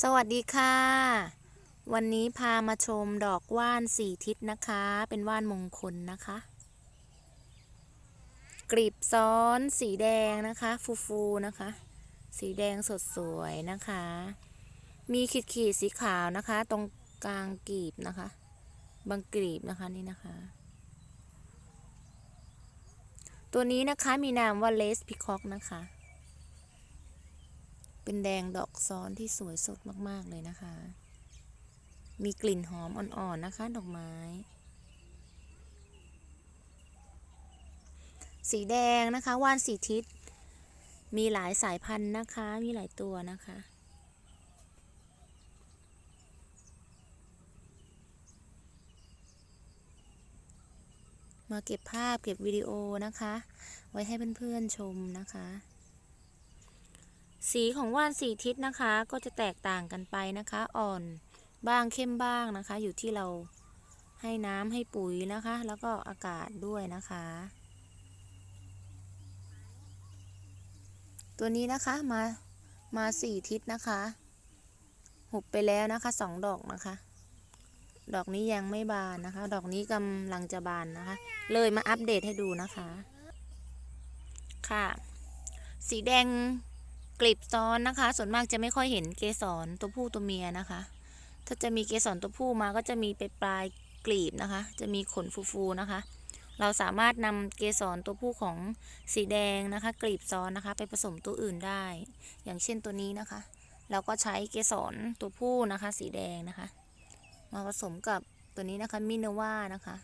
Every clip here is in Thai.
สวัสดีค่ะ วันนี้พามาชมดอกว่านสี่ทิศนะคะ เป็นว่านมงคลนะคะ กลีบซ้อนสีแดงนะคะ ฟูๆนะคะ สีแดงสดสวยนะคะ มีขีดขีดสีขาวนะคะ ตรงกลางกลีบนะคะ บางกลีบนะคะนี่นะคะ ตัวนี้นะคะมีนามว่าเลสพิคอกนะคะ เป็นแดงดอกซ้อนที่สวยสดมากๆเลยนะคะ มีกลิ่นหอมอ่อนๆนะคะ ดอกไม้ สีแดงนะคะว่านสีทิศ มีหลายสายพันธุ์นะคะ มีหลายตัวนะคะมาเก็บภาพเก็บวิดีโอนะคะ ไว้ให้เพื่อนๆชมนะคะ สีของว่านสีทิศนะคะ ก็จะแตกต่างกันไปนะคะ อ่อนบ้างเข้มบ้างนะคะ อยู่ที่เราให้น้ำให้ปุ๋ยนะคะ แล้วก็อากาศด้วยนะคะ ตัวนี้นะคะมามาสี่ทิศนะคะ หุบไปแล้วนะคะสองดอกนะคะ ดอกนี้ยังไม่บานนะคะ ดอกนี้กำลังจะบานนะคะ เลยมาอัปเดตให้ดูนะคะ ค่ะ สีแดง กลีบซ้อนนะคะ ส่วนมากจะไม่ค่อยเห็นเกสรตัวผู้ตัวเมียนะคะ ถ้าจะมีเกสรตัวผู้มาก็จะมีไปปลายกลีบนะคะ จะมีขนฟูๆนะคะ เราสามารถนำเกสรตัวผู้ของสีแดงนะคะ กลีบซ้อนนะคะ ไปผสมตัวอื่นได้ อย่างเช่นตัวนี้นะคะ เราก็ใช้เกสรตัวผู้นะคะ สีแดงนะคะ มาผสมกับตัวนี้นะคะมินว่านะคะ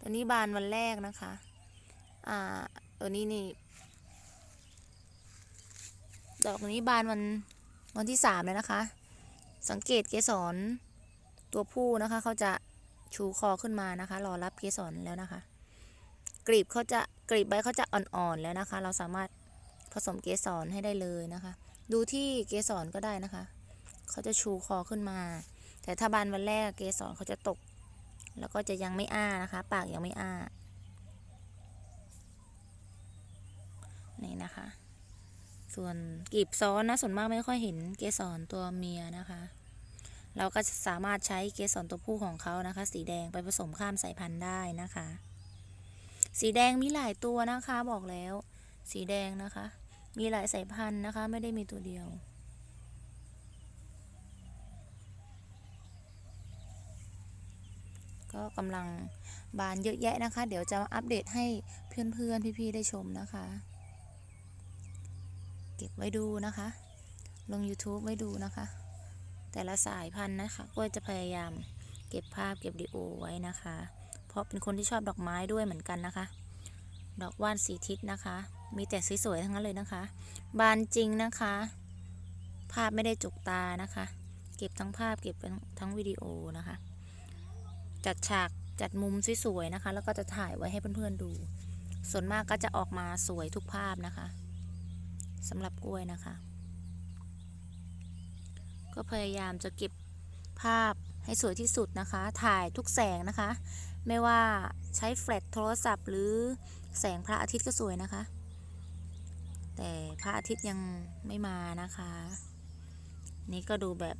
ตัวนี้บานวันแรกนะคะ อ่า ตัวนี้นี่ ดอกนี้บานวันวันที่สามเลยนะคะ สังเกตเกสรตัวผู้นะคะเขาจะชูคอขึ้นมานะคะ รอรับเกสรแล้วนะคะ กลีบเขาจะกลีบใบเขาจะอ่อนๆแล้วนะคะ เราสามารถผสมเกสรให้ได้เลยนะคะ ดูที่เกสรก็ได้นะคะเขาจะชูคอขึ้นมา แต่ถ้าบานวันแรกเกสรเขาจะตก แล้วก็จะยังไม่อ้านะคะ ปากยังไม่อ้านี่นะคะ ส่วนกลีบซ้อนนะส่วนมากไม่ค่อยเห็นเกสรตัวเมียนะคะ เราก็สามารถใช้เกสรตัวผู้ของเขานะคะ สีแดงไปผสมข้ามสายพันธุ์ได้นะคะ สีแดงมีหลายตัวนะคะบอกแล้ว สีแดงนะคะ มีหลายสายพันธุ์นะคะ ไม่ได้มีตัวเดียวก็กำลังบานเยอะแยะนะคะ เดี๋ยวจะอัปเดตให้เพื่อนๆ พี่ๆ ได้ชมนะคะ เก็บไว้ดูนะคะ ลง YouTube ไว้ดูนะคะ แต่ละสายพันธุ์นะคะก็จะพยายามเก็บภาพเก็บวิดีโอไว้นะคะ เพราะเป็นคนที่ชอบดอกไม้ด้วยเหมือนกันนะคะ ดอกว่านสีทิศนะคะ มีแต่สวยๆทั้งนั้นเลยนะคะ บานจริงนะคะ ภาพไม่ได้จุกตานะคะ เก็บทั้งภาพเก็บทั้งวิดีโอนะคะ จัดฉากจัดมุมสวยๆนะคะ แล้วก็จะถ่ายไว้ให้เพื่อนๆดู ส่วนมากก็จะออกมาสวยทุกภาพนะคะ สำหรับกล้วยนะคะ ก็พยายามจะเก็บภาพให้สวยที่สุดนะคะ ถ่ายทุกแสงนะคะ ไม่ว่าใช้แฟลชโทรศัพท์หรือแสงพระอาทิตย์ก็สวยนะคะ แต่พระอาทิตย์ยังไม่มานะคะ นี่ก็ดูแบบ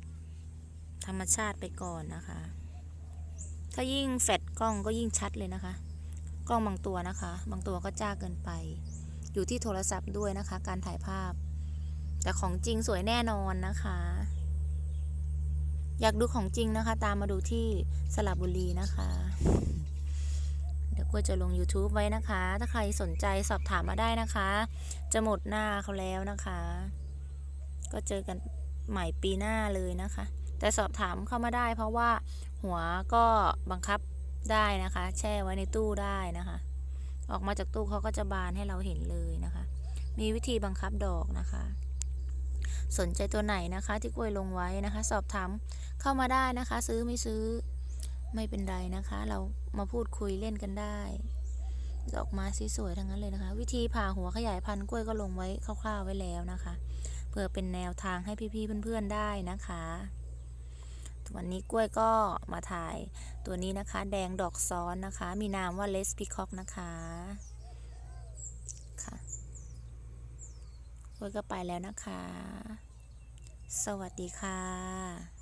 ธรรมชาติไปก่อนนะคะ ถ้ายิ่งแฟลชกล้องก็ยิ่งชัดเลยนะคะ กล้องบางตัวนะคะ บางตัวก็จ้าเกินไป อยู่ที่โทรศัพท์ด้วยนะคะ การถ่ายภาพ แต่ของจริงสวยแน่นอนนะคะ อยากดูของจริงนะคะ ตามมาดูที่สระบุรีนะคะ เดี๋ยวก็จะลง YouTube ไว้นะคะ ถ้าใครสนใจสอบถามมาได้นะคะ จะหมดหน้าเขาแล้วนะคะ ก็เจอกันใหม่ปีหน้าเลยนะคะ แต่สอบถามเข้ามาได้เพราะว่าหัวก็บังคับได้นะคะ แช่ไว้ในตู้ได้นะคะ ออกมาจากตู้เขาก็จะบานให้เราเห็นเลยนะคะ มีวิธีบังคับดอกนะคะ สนใจตัวไหนนะคะ ที่กล้วยลงไว้นะคะ สอบถามเข้ามาได้นะคะ ซื้อไม่ซื้อไม่เป็นไรนะคะ เรามาพูดคุยเล่นกันได้ดอกไม้สวยๆทั้งนั้นเลยนะคะ วิธีผ่าหัวขยายพันธุ์กล้วยก็ลงไว้คร่าวๆไว้แล้วนะคะ เพื่อเป็นแนวทางให้พี่ๆเพื่อนๆได้นะคะ วันนี้กล้วยก็มาถ่ายตัวนี้นะคะ แดงดอกซ้อนนะคะ มีนามว่าเลสพิคอกนะคะค่ะกล้วยก็ไปแล้วนะคะ สวัสดีค่ะ